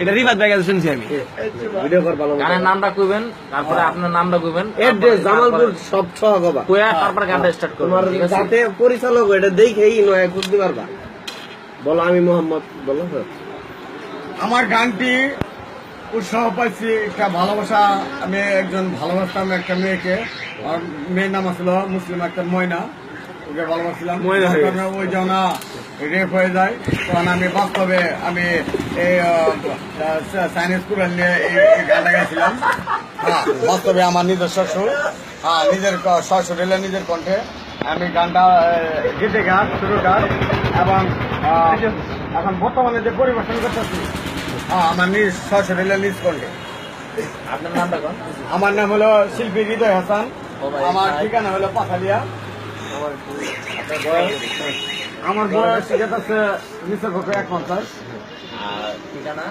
এটা রিফাত ভাই কাছে শুনছি আমি। ভিডিও কর ভালো গানের নামটা কইবেন তারপরে আপনার নামটা কইবেন এড্রেস জামালপুর সব তারপরে গানটা স্টার্ট করবেন ঠিক আছে? পরিচালক এটা দেখেই নয় বুঝতে পারবা। বলো আমি মোহাম্মদ বলো হ্যাঁ। আমার গানটি উৎসাহ পাইছি একটা ভালোবাসা। আমি একজন ভালোবাসতাম একটা মেয়েকে। আর মেয়ের নাম আসলো মুসলিম একটা ময়না। ওকে ভালোবাসছিলাম ওই যখন রেপ হয়ে যায়। তখন আমি বাস্তবে আমি এই সাইন্স স্কুল নিয়ে এই গানটা গেছিলাম। হ্যাঁ বাস্তবে আমার নিজের শ্বশুর। হ্যাঁ নিজের শ্বশুর এলে নিজের কণ্ঠে আমি গানটা গীতে গান শুরু গান এবং এখন বর্তমানে যে পরিবেশন করতেছি হ্যাঁ আমার নিজ শ্বশুর এলে নিজ কণ্ঠে। আপনার নামটা কোন? আমার নাম হলো শিল্পী হৃদয় হাসান। আমার। ঠিকানা হলো পাথালিয়া। আমার বয়স ঠিক আছে নিচের পক্ষে এক পঞ্চাশ ঠিকানা?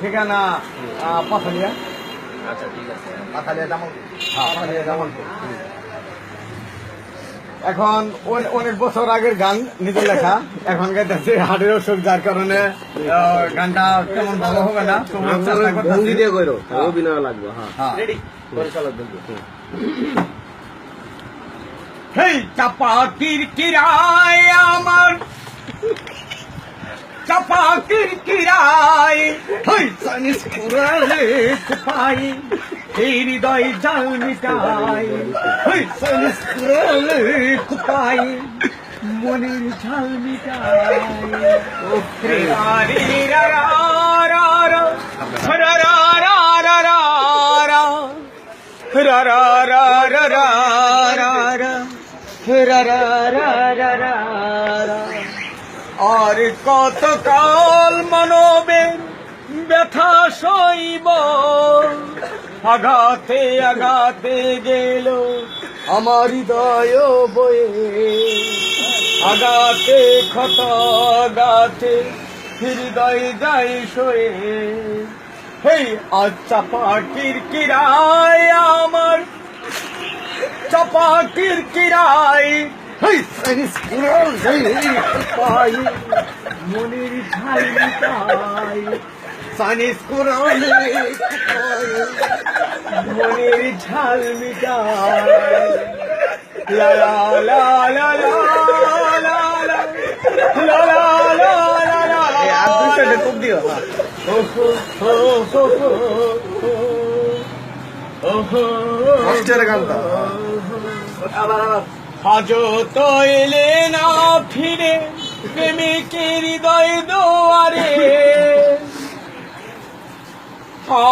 ঠিকানা পাথালিয়া। আচ্ছা ঠিক আছে। পাথালিয়া জামাল হ্যাঁ পাথালিয়া জামালপুর। এখন অনে- অনেক বছর আগের গান নিজে লেখা। এখন গাইতেছে হাটের অসুখ যার কারণে আহ, গানটা তেমন ভালো হবে না। ভঙ্গি দিয়ে করো। অভিনয় লাগবে হ্যাঁ। হ্যাঁ পরিচালক বলব হেই চাপা কিরকিরায় আমার চাপা কিরকিরায় হেই সানিস কুরালে পাই এই হৃদয় জাল মিটাই হেই সানিস কুরালে পাই মনের ঝাল রা রে রা রা রা রা রা রা রা রা রা রা রা আর কত কাল মানবে ব্যথা সইব। আঘাতে আঘাতে গেল আমার হৃদয় বয়ে। আগাতে ক্ষত গাতে হৃদয় যাই সয়ে। হেই আচ্ছা পাখির কিরায় আমার চাপা কিরকিরাই মনের সাইনিস কুরাল পাই মনের ঝাল মিটাই লা লা লা লা লা লা লা লা লা লা লা লা এই আজও তো এলে না ফিরে প্রেমিকে হৃদয় দোয়ারে।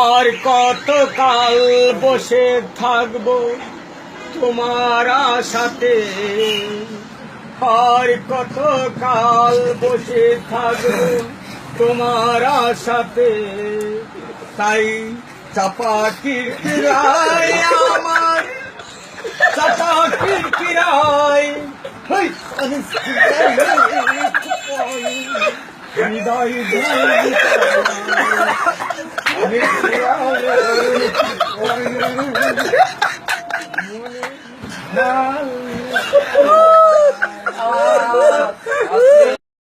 আর কতকাল বসে থাকব তোমার আশাতে? আর কতকাল বসে থাকব তোমার সাথে তাই চাপা কি আমার Ah, ah, ah,